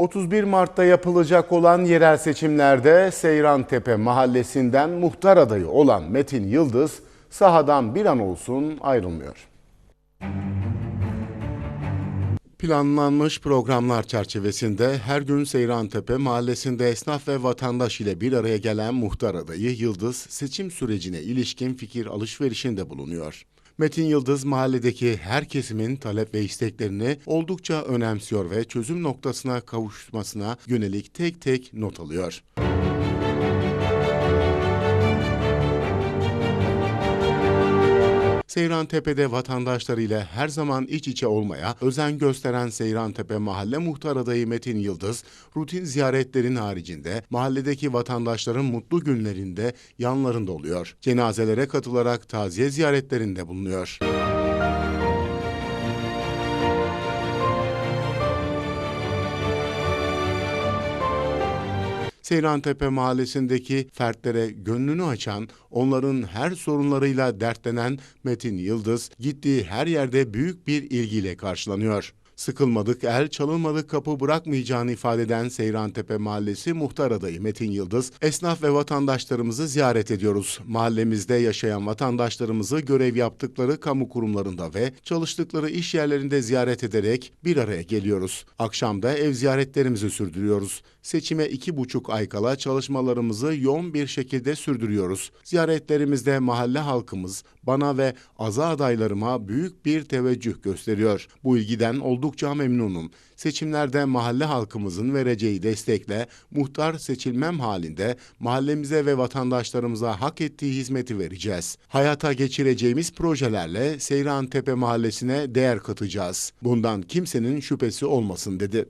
31 Mart'ta yapılacak olan yerel seçimlerde Seyrantepe mahallesinden muhtar adayı olan Metin Yıldız sahadan bir an olsun ayrılmıyor. Planlanmış programlar çerçevesinde her gün Seyrantepe mahallesinde esnaf ve vatandaş ile bir araya gelen muhtar adayı Yıldız seçim sürecine ilişkin fikir alışverişinde bulunuyor. Metin Yıldız mahalledeki her kesimin talep ve isteklerini oldukça önemsiyor ve çözüm noktasına kavuşmasına yönelik tek tek not alıyor. Seyrantepe'de vatandaşlarıyla her zaman iç içe olmaya özen gösteren Seyrantepe Mahalle Muhtar Adayı Metin Yıldız, rutin ziyaretlerin haricinde mahalledeki vatandaşların mutlu günlerinde yanlarında oluyor. Cenazelere katılarak taziye ziyaretlerinde bulunuyor. Seyrantepe mahallesindeki fertlere gönlünü açan, onların her sorunlarıyla dertlenen Metin Yıldız gittiği her yerde büyük bir ilgiyle karşılanıyor. Sıkılmadık el çalınmadık kapı bırakmayacağını ifade eden Seyrantepe Mahallesi muhtar adayı Metin Yıldız, esnaf ve vatandaşlarımızı ziyaret ediyoruz. Mahallemizde yaşayan vatandaşlarımızı görev yaptıkları kamu kurumlarında ve çalıştıkları iş yerlerinde ziyaret ederek bir araya geliyoruz. Akşamda ev ziyaretlerimizi sürdürüyoruz. Seçime iki buçuk ay kala çalışmalarımızı yoğun bir şekilde sürdürüyoruz. Ziyaretlerimizde mahalle halkımız bana ve aza adaylarıma büyük bir teveccüh gösteriyor. Bu ilgiden oldukça memnunum. Seçimlerde mahalle halkımızın vereceği destekle muhtar seçilmem halinde mahallemize ve vatandaşlarımıza hak ettiği hizmeti vereceğiz. Hayata geçireceğimiz projelerle Seyrantepe Mahallesi'ne değer katacağız. Bundan kimsenin şüphesi olmasın dedi.